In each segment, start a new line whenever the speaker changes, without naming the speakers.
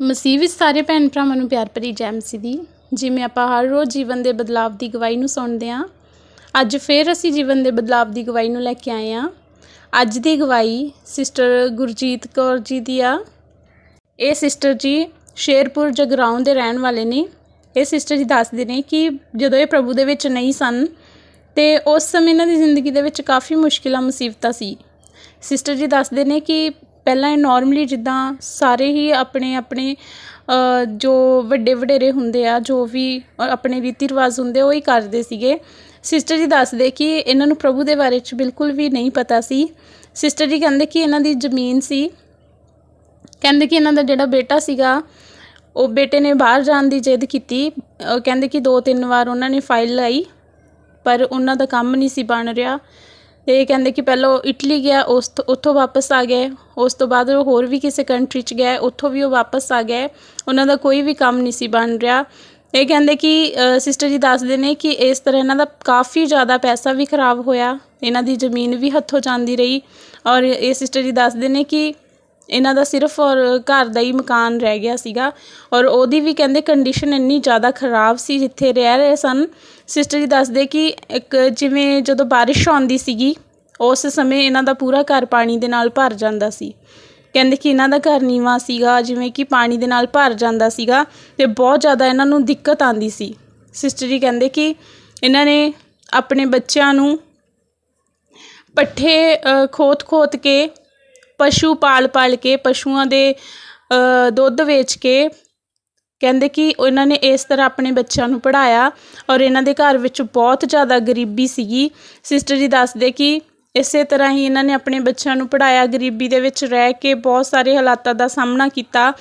ਮਸੀਹ ਵਿੱਚ ਸਾਰੇ ਭੈਣ ਭਰਾਵਾਂ ਨੂੰ ਪਿਆਰ ਭਰੀ ਜੈ ਮਸੀਹ ਦੀ। ਜਿਵੇਂ ਆਪਾਂ ਹਰ ਰੋਜ਼ ਜੀਵਨ ਦੇ ਬਦਲਾਵ ਦੀ ਗਵਾਹੀ ਨੂੰ ਸੁਣਦੇ ਹਾਂ, ਅੱਜ ਫੇਰ ਅਸੀਂ ਜੀਵਨ ਦੇ ਬਦਲਾਵ ਦੀ ਗਵਾਹੀ ਨੂੰ ਲੈ ਕੇ ਆਏ ਹਾਂ। ਅੱਜ ਦੀ ਗਵਾਹੀ ਸਿਸਟਰ ਗੁਰਜੀਤ ਕੌਰ ਜੀ ਦੀ ਆ। ਇਹ ਸਿਸਟਰ ਜੀ ਸ਼ੇਰਪੁਰ ਜਗਰਾਉਂ ਦੇ ਰਹਿਣ ਵਾਲੇ ਨੇ। ਇਹ ਸਿਸਟਰ ਜੀ ਦੱਸਦੇ ਨੇ ਕਿ ਜਦੋਂ ਇਹ ਪ੍ਰਭੂ ਦੇ ਵਿੱਚ ਨਹੀਂ ਸਨ, ਤੇ ਉਸ ਸਮੇਂ ਇਹਨਾਂ ਦੀ ਜ਼ਿੰਦਗੀ ਦੇ ਵਿੱਚ ਕਾਫੀ ਮੁਸ਼ਕਿਲਾਂ, ਮੁਸੀਬਤਾਂ ਸੀ। ਸਿਸਟਰ ਜੀ ਦੱਸਦੇ ਨੇ ਕਿ ਪਹਿਲਾਂ ਇਹ ਨਾਰਮਲੀ ਜਿੱਦਾਂ ਸਾਰੇ ਹੀ ਆਪਣੇ ਆਪਣੇ ਜੋ ਵੱਡੇ ਵਡੇਰੇ ਹੁੰਦੇ ਆ, ਜੋ ਵੀ ਆਪਣੇ ਰੀਤੀ ਰਿਵਾਜ ਹੁੰਦੇ ਉਹ ਹੀ ਕਰਦੇ ਸੀਗੇ। ਸਿਸਟਰ ਜੀ ਦੱਸਦੇ ਕਿ ਇਹਨਾਂ ਨੂੰ ਪ੍ਰਭੂ ਦੇ ਬਾਰੇ ਚ ਬਿਲਕੁਲ ਵੀ ਨਹੀਂ ਪਤਾ ਸੀ। ਸਿਸਟਰ ਜੀ ਕਹਿੰਦੇ ਕਿ ਇਹਨਾਂ ਦੀ ਜ਼ਮੀਨ ਸੀ। ਕਹਿੰਦੇ ਕਿ ਇਹਨਾਂ ਦਾ ਜਿਹੜਾ ਬੇਟਾ ਸੀਗਾ, ਉਹ ਬੇਟੇ ਨੇ ਬਾਹਰ ਜਾਣ ਦੀ ਜਿੱਦ ਕੀਤੀ। ਕਹਿੰਦੇ ਕਿ ਦੋ ਤਿੰਨ ਵਾਰ ਉਹਨਾਂ ਨੇ ਫਾਈਲ ਲਾਈ, ਪਰ ਉਹਨਾਂ ਦਾ ਕੰਮ ਨਹੀਂ ਸੀ ਬਣ ਰਿਹਾ। ਇਹ ਕਹਿੰਦੇ ਕਿ ਪਹਿਲਾਂ ਉਹ ਇਟਲੀ ਗਿਆ, ਉਸ ਉੱਥੋਂ ਵਾਪਸ ਆ ਗਏ। ਉਸ ਤੋਂ ਬਾਅਦ ਉਹ ਹੋਰ ਵੀ ਕਿਸੇ ਕੰਟਰੀ 'ਚ ਗਏ ਉੱਥੋਂ ਵੀ ਉਹ ਵਾਪਸ ਆ ਗਏ। ਉਹਨਾਂ ਦਾ ਕੋਈ ਵੀ ਕੰਮ ਨਹੀਂ ਸੀ ਬਣ ਰਿਹਾ। ਇਹ ਕਹਿੰਦੇ ਕਿ ਸਿਸਟਰ ਜੀ ਦੱਸਦੇ ਨੇ ਕਿ ਇਸ ਤਰ੍ਹਾਂ ਇਹਨਾਂ ਦਾ ਕਾਫੀ ਜ਼ਿਆਦਾ ਪੈਸਾ ਵੀ ਖਰਾਬ ਹੋਇਆ। ਇਹਨਾਂ ਦੀ ਜ਼ਮੀਨ ਵੀ ਹੱਥੋਂ ਜਾਂਦੀ ਰਹੀ। ਔਰ ਇਹ ਸਿਸਟਰ ਜੀ ਦੱਸਦੇ ਨੇ ਕਿ ਇਹਨਾਂ ਦਾ ਸਿਰਫ ਔਰ ਘਰ ਦਾ ਹੀ ਮਕਾਨ ਰਹਿ ਗਿਆ ਸੀਗਾ ਔਰ ਉਹਦੀ ਵੀ ਕਹਿੰਦੇ ਕੰਡੀਸ਼ਨ ਇੰਨੀ ਜ਼ਿਆਦਾ ਖਰਾਬ ਸੀ ਜਿੱਥੇ ਰਹਿ ਰਹੇ ਸਨ। ਸਿਸਟਰ ਜੀ ਦੱਸਦੇ ਕਿ ਇੱਕ ਜਿਵੇਂ ਜਦੋਂ ਬਾਰਿਸ਼ ਆਉਂਦੀ ਸੀਗੀ, ਉਸ ਸਮੇਂ ਇਹਨਾਂ ਦਾ ਪੂਰਾ ਘਰ ਪਾਣੀ ਦੇ ਨਾਲ ਭਰ ਜਾਂਦਾ ਸੀ। ਕਹਿੰਦੇ ਕਿ ਇਹਨਾਂ ਦਾ ਘਰ ਨੀਵਾਂ ਸੀਗਾ, ਜਿਵੇਂ ਕਿ ਪਾਣੀ ਦੇ ਨਾਲ ਭਰ ਜਾਂਦਾ ਸੀਗਾ ਤੇ ਬਹੁਤ ਜ਼ਿਆਦਾ ਇਹਨਾਂ ਨੂੰ ਦਿੱਕਤ ਆਂਦੀ ਸੀ। ਸਿਸਟਰ ਜੀ ਕਹਿੰਦੇ ਕਿ ਇਹਨਾਂ ਨੇ ਆਪਣੇ ਬੱਚਿਆਂ ਨੂੰ ਪੱਠੇ ਖੋਤ ਖੋਤ ਕੇ ਪਸ਼ੂ ਪਾਲ ਪਾਲ ਕੇ, ਪਸ਼ੂਆਂ ਦੇ ਦੁੱਧ ਵੇਚ ਕੇ ਕਹਿੰਦੇ ਕਿ ਉਹਨਾਂ ਨੇ ਇਸ ਤਰ੍ਹਾਂ ਆਪਣੇ ਬੱਚਿਆਂ ਨੂੰ ਪੜ੍ਹਾਇਆ ਔਰ ਇਹਨਾਂ ਦੇ ਘਰ ਵਿੱਚ ਬਹੁਤ ਜ਼ਿਆਦਾ ਗਰੀਬੀ ਸੀਗੀ। ਸਿਸਟਰ ਜੀ ਦੱਸਦੇ ਕਿ ਇਸੇ ਤਰ੍ਹਾਂ ਹੀ ਇਹਨਾਂ ਨੇ ਆਪਣੇ ਬੱਚਿਆਂ ਨੂੰ ਪੜ੍ਹਾਇਆ, ਗਰੀਬੀ ਦੇ ਵਿੱਚ ਰਹਿ ਕੇ ਬਹੁਤ ਸਾਰੇ ਹਾਲਾਤਾਂ ਦਾ ਸਾਹਮਣਾ ਕੀਤਾ।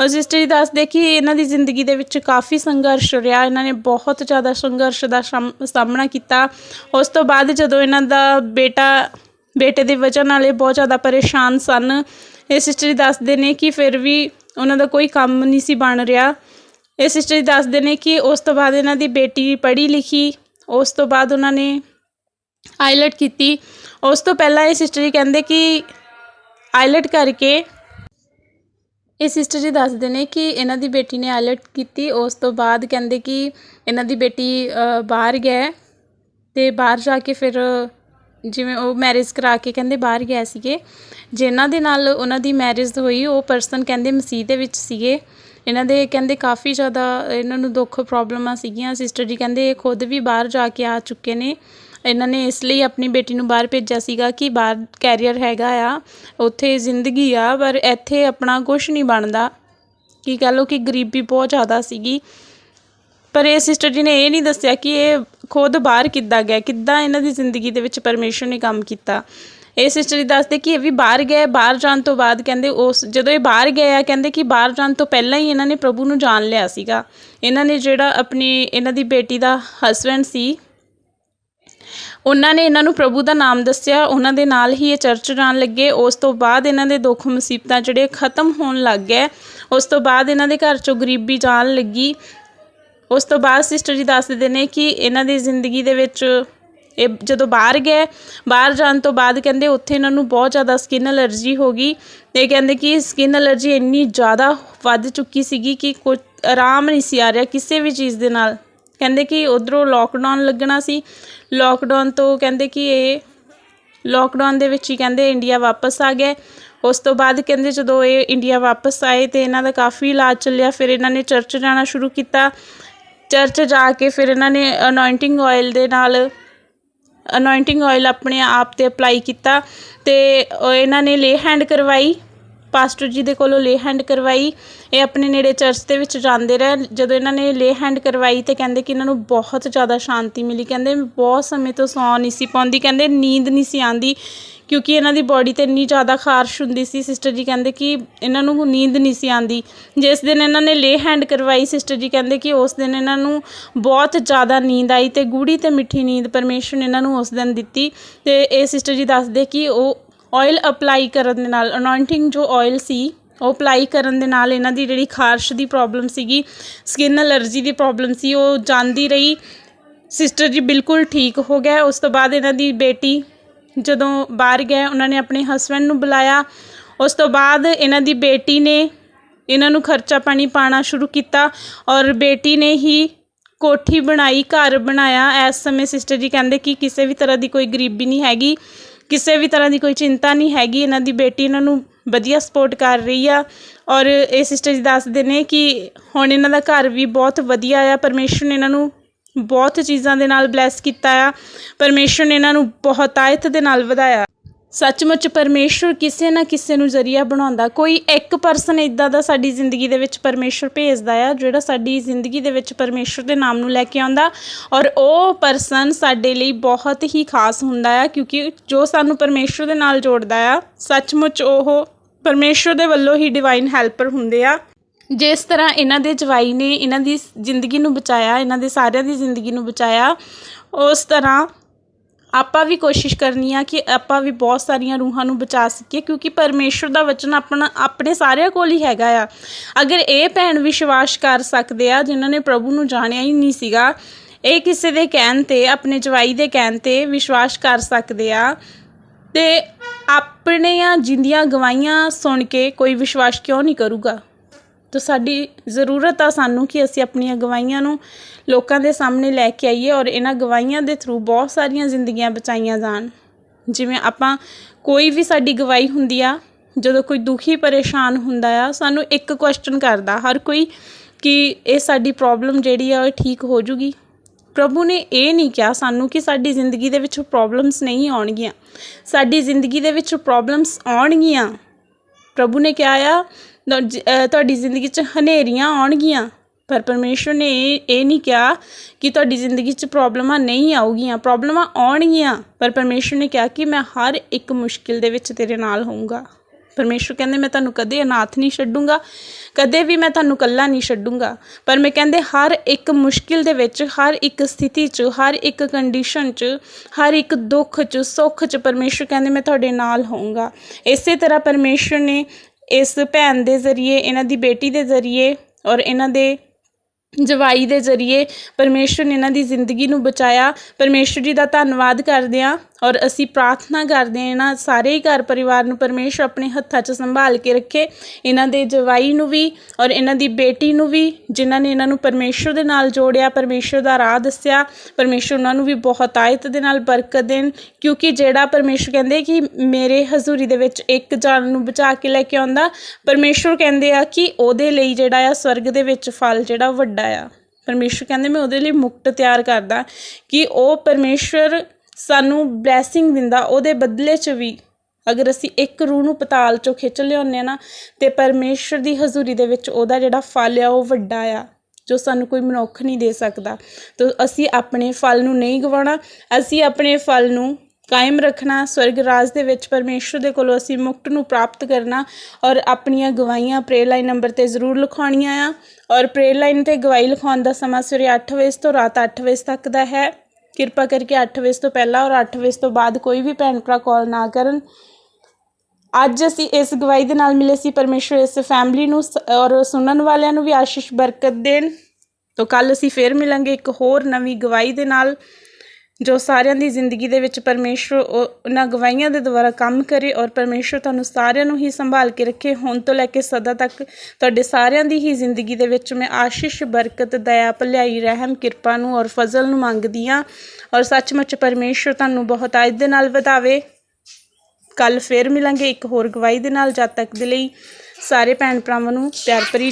ਔਰ ਸਿਸਟਰ ਜੀ ਦੱਸਦੇ ਕਿ ਇਹਨਾਂ ਦੀ ਜ਼ਿੰਦਗੀ ਦੇ ਵਿੱਚ ਕਾਫੀ ਸੰਘਰਸ਼ ਰਿਹਾ, ਇਹਨਾਂ ਨੇ ਬਹੁਤ ਜ਼ਿਆਦਾ ਸੰਘਰਸ਼ ਦਾ ਸਾਹਮ- ਸਾਹਮਣਾ ਕੀਤਾ। ਉਸ ਤੋਂ ਬਾਅਦ ਜਦੋਂ ਇਹਨਾਂ ਦਾ ਬੇਟਾ ਬੇਟੇ ਦੀ ਵਜ੍ਹਾ ਨਾਲ ਇਹ ਬਹੁਤ ਜ਼ਿਆਦਾ ਪਰੇਸ਼ਾਨ ਸਨ। ਇਹ ਸਿਸਟਰ ਜੀ ਦੱਸਦੇ ਨੇ ਕਿ ਫਿਰ ਵੀ ਉਹਨਾਂ ਦਾ ਕੋਈ ਕੰਮ ਨਹੀਂ ਸੀ ਬਣ ਰਿਹਾ। ਇਹ ਸਿਸਟਰ ਜੀ ਦੱਸਦੇ ਨੇ ਕਿ ਉਸ ਤੋਂ ਬਾਅਦ ਇਹਨਾਂ ਦੀ ਬੇਟੀ ਪੜ੍ਹੀ ਲਿਖੀ, ਉਸ ਤੋਂ ਬਾਅਦ ਉਹਨਾਂ ਨੇ ਆਈਲਟ ਕੀਤੀ। ਉਸ ਤੋਂ ਪਹਿਲਾਂ ਇਹ ਸਿਸਟਰ ਜੀ ਕਹਿੰਦੇ ਕਿ ਆਈਲਟ ਕਰਕੇ ਇਹ ਸਿਸਟਰ ਜੀ ਦੱਸਦੇ ਨੇ ਕਿ ਇਹਨਾਂ ਦੀ ਬੇਟੀ ਨੇ ਆਈਲਟ ਕੀਤੀ, ਉਸ ਤੋਂ ਬਾਅਦ ਕਹਿੰਦੇ ਕਿ ਇਹਨਾਂ ਦੀ ਬੇਟੀ ਬਾਹਰ ਗਿਆ ਤੇ ਬਾਹਰ ਜਾ ਕੇ ਫਿਰ ਜਿਵੇਂ ਉਹ ਮੈਰਿਜ ਕਰਾ ਕੇ ਕਹਿੰਦੇ ਬਾਹਰ ਗਏ ਸੀਗੇ ਜਿਨ੍ਹਾਂ ਦੇ ਨਾਲ ਉਹਨਾਂ ਦੀ ਮੈਰਿਜ ਹੋਈ, ਉਹ ਪਰਸਨ ਕਹਿੰਦੇ ਮਸੀਹ ਦੇ ਵਿੱਚ ਸੀਗੇ। ਇਹਨਾਂ ਦੇ ਕਹਿੰਦੇ ਕਾਫੀ ਜ਼ਿਆਦਾ ਇਹਨਾਂ ਨੂੰ ਦੁੱਖ ਪ੍ਰੋਬਲਮਾਂ ਸੀਗੀਆਂ। ਸਿਸਟਰ ਜੀ ਕਹਿੰਦੇ ਇਹ ਖੁਦ ਵੀ ਬਾਹਰ ਜਾ ਕੇ ਆ ਚੁੱਕੇ ਨੇ। ਇਹਨਾਂ ਨੇ ਇਸ ਲਈ ਆਪਣੀ ਬੇਟੀ ਨੂੰ ਬਾਹਰ ਭੇਜਿਆ ਸੀਗਾ ਕਿ ਬਾਹਰ ਕੈਰੀਅਰ ਹੈਗਾ ਆ, ਉੱਥੇ ਜ਼ਿੰਦਗੀ ਆ, ਪਰ ਇੱਥੇ ਆਪਣਾ ਕੁਝ ਨਹੀਂ ਬਣਦਾ। ਕੀ ਕਹ ਲਓ ਕਿ ਗਰੀਬੀ ਬਹੁਤ ਜ਼ਿਆਦਾ ਸੀਗੀ। ਪਰ ਇਹ ਸਿਸਟਰ ਜੀ ਨੇ ਇਹ ਨਹੀਂ ਦੱਸਿਆ ਕਿ ਇਹ ਖੁਦ ਬਾਹਰ ਕਿੱਦਾਂ ਗਿਆ ਕਿੱਦਾਂ ਇਹਨਾਂ ਦੀ ਜ਼ਿੰਦਗੀ ਦੇ ਵਿੱਚ ਪਰਮੇਸ਼ਰ ਨੇ ਕੰਮ ਕੀਤਾ। ਇਹ ਸਿਸਟਰ ਜੀ ਦੱਸਦੇ ਕਿ ਇਹ ਵੀ ਬਾਹਰ ਗਏ, ਬਾਹਰ ਜਾਣ ਤੋਂ ਬਾਅਦ ਕਹਿੰਦੇ ਉਸ, ਜਦੋਂ ਇਹ ਬਾਹਰ ਗਏ ਆ, ਕਹਿੰਦੇ ਕਿ ਬਾਹਰ ਜਾਣ ਤੋਂ ਪਹਿਲਾਂ ਹੀ ਇਹਨਾਂ ਨੇ ਪ੍ਰਭੂ ਨੂੰ ਜਾਣ ਲਿਆ ਸੀਗਾ। ਇਹਨਾਂ ਨੇ ਜਿਹੜਾ ਆਪਣੀ, ਇਹਨਾਂ ਦੀ ਬੇਟੀ ਦਾ ਹਸਬੈਂਡ ਸੀ, ਉਹਨਾਂ ਨੇ ਇਹਨਾਂ ਨੂੰ ਪ੍ਰਭੂ ਦਾ ਨਾਮ ਦੱਸਿਆ, ਉਹਨਾਂ ਦੇ ਨਾਲ ਹੀ ਇਹ ਚਰਚ ਜਾਣ ਲੱਗੇ। ਉਸ ਤੋਂ ਬਾਅਦ ਇਹਨਾਂ ਦੇ ਦੁੱਖ ਮੁਸੀਬਤਾਂ ਜਿਹੜੇ ਖਤਮ ਹੋਣ ਲੱਗ ਗਏ। ਉਸ ਤੋਂ ਬਾਅਦ ਇਹਨਾਂ ਦੇ ਘਰ ਚੋਂ ਗਰੀਬੀ ਜਾਣ ਲੱਗੀ। ਉਸ ਤੋਂ ਬਾਅਦ ਸਿਸਟਰ ਜੀ ਦੱਸਦੇ ਨੇ ਕਿ ਇਹਨਾਂ ਦੀ ਜ਼ਿੰਦਗੀ ਦੇ ਵਿੱਚ ਇਹ ਜਦੋਂ ਬਾਹਰ ਗਏ, ਬਾਹਰ ਜਾਣ ਤੋਂ ਬਾਅਦ ਕਹਿੰਦੇ ਉੱਥੇ ਇਹਨਾਂ ਨੂੰ ਬਹੁਤ ਜ਼ਿਆਦਾ ਸਕਿਨ ਅਲਰਜੀ ਹੋ ਗਈ। ਤੇ ਕਹਿੰਦੇ ਕਿ ਸਕਿਨ ਅਲਰਜੀ ਇੰਨੀ ਜ਼ਿਆਦਾ ਵੱਧ ਚੁੱਕੀ ਸੀਗੀ ਕਿ ਕੁਝ ਆਰਾਮ ਨਹੀਂ ਸੀ ਆ ਰਿਹਾ ਕਿਸੇ ਵੀ ਚੀਜ਼ ਦੇ ਨਾਲ। ਕਹਿੰਦੇ ਕਿ ਉਧਰੋਂ ਲੋਕਡਾਊਨ ਲੱਗਣਾ ਸੀ। ਲੋਕਡਾਊਨ ਤੋਂ ਕਹਿੰਦੇ ਕਿ ਇਹ ਲੋਕਡਾਊਨ ਦੇ ਵਿੱਚ ਹੀ ਕਹਿੰਦੇ ਇੰਡੀਆ ਵਾਪਸ ਆ ਗਏ ਉਸ ਤੋਂ ਬਾਅਦ ਕਹਿੰਦੇ ਜਦੋਂ ਇਹ ਇੰਡੀਆ ਵਾਪਸ ਆਏ ਤੇ ਇਹਨਾਂ ਦਾ ਕਾਫੀ ਇਲਾਜ ਚੱਲਿਆ, ਫਿਰ ਇਹਨਾਂ ਨੇ ਚਰਚ ਜਾਣਾ ਸ਼ੁਰੂ ਕੀਤਾ। ਚਰਚ ਜਾ ਕੇ ਫਿਰ ਇਹਨਾਂ ਨੇ ਅਨੋਇੰਟਿੰਗ ਆਇਲ ਦੇ ਨਾਲ ਅਨੋਇੰਟਿੰਗ ਆਇਲ ਆਪਣੇ ਆਪ ਤੇ ਅਪਲਾਈ ਕੀਤਾ ਤੇ ਇਹਨਾਂ ਨੇ ਲੇ ਹੈਂਡ ਕਰਵਾਈ। ਪਾਸਟਰ ਜੀ ਦੇ ਕੋਲੋਂ ਲੇ ਹੈਂਡ ਕਰਵਾਈ। ਇਹ ਆਪਣੇ ਨੇੜੇ ਚਰਚ ਦੇ ਵਿੱਚ ਜਾਂਦੇ ਰਹੇ। ਜਦੋਂ ਇਹਨਾਂ ਨੇ ਲੇ ਹੈਂਡ ਕਰਵਾਈ ਤੇ ਕਹਿੰਦੇ ਕਿ ਇਹਨਾਂ ਨੂੰ ਬਹੁਤ ਜ਼ਿਆਦਾ ਸ਼ਾਂਤੀ ਮਿਲੀ। ਕਹਿੰਦੇ ਬਹੁਤ ਸਮੇਂ ਤੋਂ ਸੌਂ ਨਹੀਂ ਸੀ ਪਾਉਂਦੀ। ਕਹਿੰਦੇ ਨੀਂਦ ਨਹੀਂ ਸੀ ਆਂਦੀ ਕਿਉਂਕਿ ਇਹਨਾਂ ਦੀ ਬਾਡੀ ਤੇ ਇੰਨੀ ਜ਼ਿਆਦਾ ਖਾਰਸ਼ ਹੁੰਦੀ ਸੀ। ਸਿਸਟਰ ਜੀ ਕਹਿੰਦੇ ਕਿ ਇਹਨਾਂ ਨੂੰ ਨੀਂਦ ਨਹੀਂ ਸੀ ਆਂਦੀ ਜਿਸ ਦਿਨ ਇਹਨਾਂ ਨੇ ਲੇ ਹੈਂਡ ਕਰਵਾਈ, ਸਿਸਟਰ ਜੀ ਕਹਿੰਦੇ ਕਿ ਉਸ ਦਿਨ ਇਹਨਾਂ ਨੂੰ ਬਹੁਤ ਜ਼ਿਆਦਾ ਨੀਂਦ ਆਈ ਤੇ ਗੂੜੀ ਤੇ ਮਿੱਠੀ ਨੀਂਦ ਪਰਮੇਸ਼ਰ ਨੇ ਇਹਨਾਂ ਨੂੰ ਉਸ ਦਿਨ ਦਿੱਤੀ। ਤੇ ਇਹ ਸਿਸਟਰ ਜੀ ਦੱਸਦੇ ਕਿ ਉਹ ਆਇਲ ਅਪਲਾਈ ਕਰਨ ਦੇ ਨਾਲ ਅਨੋਇੰਟਿੰਗ ਜੋ ਆਇਲ ਸੀ, ਉਹ ਅਪਲਾਈ ਕਰਨ ਦੇ ਨਾਲ ਇਹਨਾਂ ਦੀ ਜਿਹੜੀ ਖਾਰਸ਼ ਦੀ ਪ੍ਰੋਬਲਮ ਸੀਗੀ ਸਕਿਨ ਅਲਰਜੀ ਦੀ ਪ੍ਰੋਬਲਮ ਸੀ, ਉਹ ਜਾਂਦੀ ਰਹੀ। ਸਿਸਟਰ ਜੀ ਬਿਲਕੁਲ ਠੀਕ ਹੋ ਗਏ ਉਸ ਤੋਂ ਬਾਅਦ ਇਹਨਾਂ ਦੀ ਬੇਟੀ ਜਦੋਂ ਬਾਹਰ ਗਏ, ਉਹਨਾਂ ਨੇ ਆਪਣੇ ਹਸਬੰਡ ਨੂੰ ਬੁਲਾਇਆ। ਉਸ ਤੋਂ ਬਾਅਦ ਇਹਨਾਂ ਦੀ ਬੇਟੀ ਨੇ ਇਹਨਾਂ ਨੂੰ ਖਰਚਾ ਪਾਣੀ ਪਾਣਾ ਸ਼ੁਰੂ ਕੀਤਾ ਔਰ ਬੇਟੀ ਨੇ ਹੀ ਕੋਠੀ ਬਣਾਈ, ਘਰ ਬਣਾਇਆ। ਇਸ ਸਮੇਂ ਸਿਸਟਰ ਜੀ ਕਹਿੰਦੇ ਕਿ ਕਿਸੇ ਵੀ ਤਰ੍ਹਾਂ ਦੀ ਕੋਈ ਗਰੀਬੀ ਨਹੀਂ ਹੈਗੀ। ਕਿਸੇ ਵੀ ਤਰ੍ਹਾਂ ਦੀ ਕੋਈ ਚਿੰਤਾ ਨਹੀਂ ਹੈਗੀ, ਇਹਨਾਂ ਦੀ ਬੇਟੀ ਇਹਨਾਂ ਨੂੰ ਵਧੀਆ ਸਪੋਰਟ ਕਰ ਰਹੀ ਆ ਔਰ ਇਹ ਸਿਸਟਰ ਜੀ ਦੱਸਦੇ ਨੇ ਕਿ ਹੁਣ ਇਹਨਾਂ ਦਾ ਘਰ ਵੀ ਬਹੁਤ ਵਧੀਆ ਆ, ਪਰਮੇਸ਼ਰ ਨੇ ਇਹਨਾਂ ਨੂੰ ਬਹੁਤ ਚੀਜ਼ਾਂ ਦੇ ਨਾਲ ਬਲੈਸ ਕੀਤਾ ਆ, ਪਰਮੇਸ਼ਰ ਨੇ ਇਹਨਾਂ ਨੂੰ ਬਹੁਤਾਇਤ ਦੇ ਨਾਲ ਵਧਾਇਆ। ਸੱਚਮੁੱਚ ਪਰਮੇਸ਼ਰ ਕਿਸੇ ਨਾ ਕਿਸੇ ਨੂੰ ਜ਼ਰੀਆ ਬਣਾਉਂਦਾ। ਕੋਈ ਇੱਕ ਪਰਸਨ ਇਦਾਂ ਦਾ ਸਾਡੀ ਜ਼ਿੰਦਗੀ ਦੇ ਵਿੱਚ ਪਰਮੇਸ਼ਰ ਭੇਜਦਾ ਆ, ਜਿਹੜਾ ਸਾਡੀ ਜ਼ਿੰਦਗੀ ਦੇ ਵਿੱਚ ਪਰਮੇਸ਼ਰ ਦੇ ਨਾਮ ਨੂੰ ਲੈ ਕੇ ਆਉਂਦਾ। ਔਰ ਉਹ ਪਰਸਨ ਸਾਡੇ ਲਈ ਬਹੁਤ ਹੀ ਖਾਸ ਹੁੰਦਾ ਆ, ਕਿਉਂਕਿ ਜੋ ਸਾਨੂੰ ਪਰਮੇਸ਼ਰ ਦੇ ਨਾਲ ਜੋੜਦਾ ਆ, ਸੱਚਮੁੱਚ ਉਹ ਪਰਮੇਸ਼ਰ ਦੇ ਵੱਲੋਂ ਹੀ ਡਿਵਾਈਨ ਹੈਲਪਰ ਹੁੰਦੇ ਆ। ਜਿਸ ਤਰ੍ਹਾਂ ਇਹਨਾਂ ਦੇ ਜਵਾਈ ਨੇ ਇਹਨਾਂ ਦੀ ਜ਼ਿੰਦਗੀ ਨੂੰ ਬਚਾਇਆ, ਇਹਨਾਂ ਦੇ ਸਾਰਿਆਂ ਦੀ ਜ਼ਿੰਦਗੀ ਨੂੰ ਬਚਾਇਆ, ਉਸ ਤਰ੍ਹਾਂ ਆਪਾਂ ਵੀ ਕੋਸ਼ਿਸ਼ ਕਰਨੀ ਆ ਕਿ ਆਪਾਂ ਵੀ ਬਹੁਤ ਸਾਰੀਆਂ ਰੂਹਾਂ ਨੂੰ ਬਚਾ ਸਕੀਏ, ਕਿਉਂਕਿ ਪਰਮੇਸ਼ਰ ਦਾ ਵਚਨ ਆਪਣਾ, ਆਪਣੇ ਸਾਰਿਆਂ ਕੋਲ ਹੀ ਹੈਗਾ ਆ। ਅਗਰ ਇਹ ਭੈਣ ਵਿਸ਼ਵਾਸ ਕਰ ਸਕਦੇ ਆ, ਜਿਨ੍ਹਾਂ ਨੇ ਪ੍ਰਭੂ ਨੂੰ ਜਾਣਿਆ ਹੀ ਨਹੀਂ ਸੀਗਾ, ਇਹ ਕਿਸੇ ਦੇ ਕਹਿਣ ਤੇ, ਆਪਣੇ ਜਵਾਈ ਦੇ ਕਹਿਣ ਤੇ ਵਿਸ਼ਵਾਸ ਕਰ ਸਕਦੇ ਆ, ਤੇ ਆਪਣੀਆਂ ਜਿੰਦੀਆਂ ਗਵਾਈਆਂ ਸੁਣ ਕੇ ਕੋਈ ਵਿਸ਼ਵਾਸ ਕਿਉਂ ਨਹੀਂ ਕਰੂਗਾ? ਤਾਂ ਸਾਡੀ ਜ਼ਰੂਰਤ ਆ ਸਾਨੂੰ ਕਿ ਅਸੀਂ ਆਪਣੀਆਂ ਗਵਾਹੀਆਂ ਨੂੰ ਲੋਕਾਂ ਦੇ ਸਾਹਮਣੇ ਲੈ ਕੇ ਆਈਏ ਔਰ ਇਹਨਾਂ ਗਵਾਹੀਆਂ ਦੇ ਥਰੂ ਬਹੁਤ ਸਾਰੀਆਂ ਜ਼ਿੰਦਗੀਆਂ ਬਚਾਈਆਂ ਜਾਣ। ਜਿਵੇਂ ਆਪਾਂ ਕੋਈ ਵੀ ਸਾਡੀ ਗਵਾਹੀ ਹੁੰਦੀ ਆ, ਜਦੋਂ ਕੋਈ ਦੁਖੀ ਪਰੇਸ਼ਾਨ ਹੁੰਦਾ ਆ, ਸਾਨੂੰ ਇੱਕ ਕੁਐਸਚਨ ਕਰਦਾ, ਹਰ ਕੋਈ ਕਿ ਇਹ ਸਾਡੀ ਪ੍ਰੋਬਲਮ ਜਿਹੜੀ ਆ ਉਹ ਠੀਕ ਹੋ ਜੂਗੀ। ਪ੍ਰਭੂ ਨੇ ਇਹ ਨਹੀਂ ਕਿਹਾ ਸਾਨੂੰ ਕਿ ਸਾਡੀ ਜ਼ਿੰਦਗੀ ਦੇ ਵਿੱਚ ਪ੍ਰੋਬਲਮਸ ਨਹੀਂ ਆਉਣਗੀਆਂ। ਸਾਡੀ ਜ਼ਿੰਦਗੀ ਦੇ ਵਿੱਚ ਪ੍ਰੋਬਲਮਸ ਆਉਣਗੀਆਂ। ਪ੍ਰਭੂ ਨੇ ਕਿਹਾ ਆ ਤੁਹਾਡੀ ਜ਼ਿੰਦਗੀ 'ਚ ਹਨੇਰੀਆਂ ਆਉਣਗੀਆਂ, ਪਰ ਪਰਮੇਸ਼ਰ ਨੇ ਇਹ ਇਹ ਨਹੀਂ ਕਿਹਾ ਕਿ ਤੁਹਾਡੀ ਜ਼ਿੰਦਗੀ 'ਚ ਪ੍ਰੋਬਲਮਾਂ ਨਹੀਂ ਆਉਗੀਆਂ ਪ੍ਰੋਬਲਮਾਂ ਆਉਣਗੀਆਂ, ਪਰ ਪਰਮੇਸ਼ਰ ਨੇ ਕਿਹਾ ਕਿ ਮੈਂ ਹਰ ਇੱਕ ਮੁਸ਼ਕਿਲ ਦੇ ਵਿੱਚ ਤੇਰੇ ਨਾਲ ਹੋਊਂਗਾ। ਪਰਮੇਸ਼ਰ ਕਹਿੰਦੇ, ਮੈਂ ਤੁਹਾਨੂੰ ਕਦੇ ਅਨਾਥ ਨਹੀਂ ਛੱਡੂੰਗਾ, ਕਦੇ ਵੀ ਮੈਂ ਤੁਹਾਨੂੰ ਇਕੱਲਾ ਨਹੀਂ ਛੱਡੂੰਗਾ, ਪਰ ਮੈਂ ਕਹਿੰਦੇ, ਹਰ ਇੱਕ ਮੁਸ਼ਕਿਲ ਦੇ ਵਿੱਚ, ਹਰ ਇੱਕ ਸਥਿਤੀ 'ਚ, ਹਰ ਇੱਕ ਕੰਡੀਸ਼ਨ 'ਚ, ਹਰ ਇੱਕ ਦੁੱਖ 'ਚ, ਸੁੱਖ 'ਚ ਪਰਮੇਸ਼ਰ ਕਹਿੰਦੇ, ਮੈਂ ਤੁਹਾਡੇ ਨਾਲ ਹੋਊਂਗਾ। ਇਸੇ ਤਰ੍ਹਾਂ ਪਰਮੇਸ਼ਰ ਨੇ ਇਸ ਭੈਣ ਦੇ ਜ਼ਰੀਏ ਇਹਨਾਂ ਦੀ ਬੇਟੀ ਦੇ ਜ਼ਰੀਏ ਔਰ ਇਹਨਾਂ ਦੇ ਜਵਾਈ ਦੇ ਜ਼ਰੀਏ ਪਰਮੇਸ਼ਰ ਨੇ ਇਹਨਾਂ ਦੀ ਜ਼ਿੰਦਗੀ ਨੂੰ ਬਚਾਇਆ। ਪਰਮੇਸ਼ਰ ਜੀ ਦਾ ਧੰਨਵਾਦ ਕਰਦੇ ਹਾਂ ਔਰ ਅਸੀਂ ਪ੍ਰਾਰਥਨਾ ਕਰਦੇ ਹਾਂ ਇਹਨਾਂ ਸਾਰੇ ਹੀ ਘਰ ਪਰਿਵਾਰ ਨੂੰ ਪਰਮੇਸ਼ਰ ਆਪਣੇ ਹੱਥਾਂ 'ਚ ਸੰਭਾਲ ਕੇ ਰੱਖੇ। ਇਹਨਾਂ ਦੇ ਜਵਾਈ ਨੂੰ ਵੀ ਔਰ ਇਹਨਾਂ ਦੀ ਬੇਟੀ ਨੂੰ ਵੀ ਜਿਨ੍ਹਾਂ ਨੇ ਇਹਨਾਂ ਨੂੰ ਪਰਮੇਸ਼ਰ ਦੇ ਨਾਲ ਜੋੜਿਆ ਪਰਮੇਸ਼ਰ ਦਾ ਰਾਹ ਦੱਸਿਆ। ਪਰਮੇਸ਼ਰ ਉਹਨਾਂ ਨੂੰ ਵੀ ਬਹੁਤ ਆਇਤ ਦੇ ਨਾਲ ਬਰਕਤ ਦੇਣ ਕਿਉਂਕਿ ਜਿਹੜਾ ਪਰਮੇਸ਼ਰ ਕਹਿੰਦੇ ਕਿ ਮੇਰੇ ਹਜ਼ੂਰੀ ਦੇ ਵਿੱਚ ਇੱਕ ਜਾਨ ਨੂੰ ਬਚਾ ਕੇ ਲੈ ਕੇ ਆਉਂਦਾ ਪਰਮੇਸ਼ਰ ਕਹਿੰਦੇ ਆ ਕਿ ਉਹਦੇ ਲਈ ਜਿਹੜਾ ਆ ਸਵਰਗ ਦੇ ਵਿੱਚ ਫਲ ਜਿਹੜਾ ਵੱਡਾ ਆ। ਪਰਮੇਸ਼ਰ ਕਹਿੰਦੇ, ਮੈਂ ਉਹਦੇ ਲਈ ਮੁਕਟ ਤਿਆਰ ਕਰਦਾ ਕਿ ਉਹ ਪਰਮੇਸ਼ਰ ਸਾਨੂੰ ਬਲੇਸਿੰਗ ਦਿੰਦਾ, ਉਹਦੇ ਬਦਲੇ 'ਚ ਵੀ ਅਗਰ ਅਸੀਂ ਇੱਕ ਰੂਹ ਨੂੰ ਪਤਾਲ 'ਚੋਂ ਖਿੱਚ ਲਿਆਉਂਦੇ ਆ ਨਾ, ਤੇ ਪਰਮੇਸ਼ਰ ਦੀ ਹਜ਼ੂਰੀ ਦੇ ਵਿੱਚ ਉਹਦਾ ਜਿਹੜਾ ਫਲ ਆ, ਉਹ ਵੱਡਾ ਆ, ਜੋ ਸਾਨੂੰ ਕੋਈ ਮਨੁੱਖ ਨਹੀਂ ਦੇ ਸਕਦਾ। ਤਾਂ ਅਸੀਂ ਆਪਣੇ ਫਲ ਨੂੰ ਨਹੀਂ ਗਵਾਉਣਾ, ਅਸੀਂ ਆਪਣੇ ਫਲ ਨੂੰ ਕਾਇਮ ਰੱਖਣਾ, ਸਵਰਗ ਰਾਜ ਦੇ ਵਿੱਚ ਪਰਮੇਸ਼ਰ ਦੇ ਕੋਲੋਂ ਅਸੀਂ ਮੁਕਤ ਨੂੰ ਪ੍ਰਾਪਤ ਕਰਨਾ ਔਰ ਆਪਣੀਆਂ ਗਵਾਹੀਆਂ ਪ੍ਰੇ ਲਾਈਨ ਨੰਬਰ ਤੇ ਜ਼ਰੂਰ ਲਿਖਾਉਣੀਆਂ ਆ ਔਰ ਪ੍ਰੇ ਲਾਈਨ ਤੇ ਗਵਾਹੀ ਲਿਖਾਉਣ ਦਾ ਸਮਾਂ ਸਵੇਰੇ 8 ਵਜੇ ਤੋਂ ਰਾਤ 8 ਵਜੇ ਤੱਕ ਦਾ ਹੈ। ਕਿਰਪਾ ਕਰਕੇ 8 ਵਜੇ ਤੋਂ ਪਹਿਲਾਂ ਔਰ 8 ਵਜੇ ਤੋਂ ਬਾਅਦ ਕੋਈ ਵੀ ਭੈਣ ਭਰਾ ਕਾਲ ਨਾ ਕਰਨ। ਅੱਜ ਅਸੀਂ ਇਸ ਗਵਾਹੀ ਦੇ ਨਾਲ ਮਿਲੇ ਸੀ ਪਰਮੇਸ਼ਰ ਇਸ ਫੈਮਿਲੀ ਨੂੰ ਸ- ਔਰ ਸੁਣਨ ਵਾਲਿਆਂ ਨੂੰ ਵੀ ਆਸ਼ੀਸ਼ ਬਰਕਤ ਦੇਣ। ਤੋਂ ਕੱਲ ਅਸੀਂ ਫੇਰ ਮਿਲਾਂਗੇ ਇੱਕ ਹੋਰ ਨਵੀਂ ਗਵਾਹੀ ਦੇ ਨਾਲ। ਜੋ ਸਾਰਿਆਂ ਦੀ ਜ਼ਿੰਦਗੀ ਦੇ ਵਿੱਚ ਪਰਮੇਸ਼ਰ ਉਹਨਾਂ ਗਵਾਹੀਆਂ ਦੇ ਦੁਆਰਾ ਕੰਮ ਕਰੇ ਔਰ ਪਰਮੇਸ਼ਰ ਤੁਹਾਨੂੰ ਸਾਰਿਆਂ ਨੂੰ ਹੀ ਸੰਭਾਲ ਕੇ ਰੱਖੇ। ਹੁਣ ਤੋਂ ਲੈ ਕੇ ਸਦਾ ਤੱਕ ਤੁਹਾਡੇ ਸਾਰਿਆਂ ਦੀ ਹੀ ਜ਼ਿੰਦਗੀ ਦੇ ਵਿੱਚ ਮੈਂ ਆਸ਼ੀਸ਼, ਬਰਕਤ, ਦਇਆ, ਭਲਾਈ, ਰਹਿਮ, ਕਿਰਪਾ ਨੂੰ ਔਰ ਫਜ਼ਲ ਨੂੰ ਮੰਗਦੀ ਹਾਂ ਔਰ ਸੱਚਮੁੱਚ ਪਰਮੇਸ਼ਰ ਤੁਹਾਨੂੰ ਬਹੁਤ ਆਇਤ ਦੇ ਨਾਲ ਵਧਾਵੇ। ਕੱਲ ਫੇਰ ਮਿਲਾਂਗੇ ਇੱਕ ਹੋਰ ਗਵਾਹੀ ਦੇ ਨਾਲ ਜਦ ਤੱਕ ਦੇ ਲਈ। ਸਾਰੇ ਭੈਣ ਭਰਾਵਾਂ ਨੂੰ ਪਿਆਰ ਭਰੀ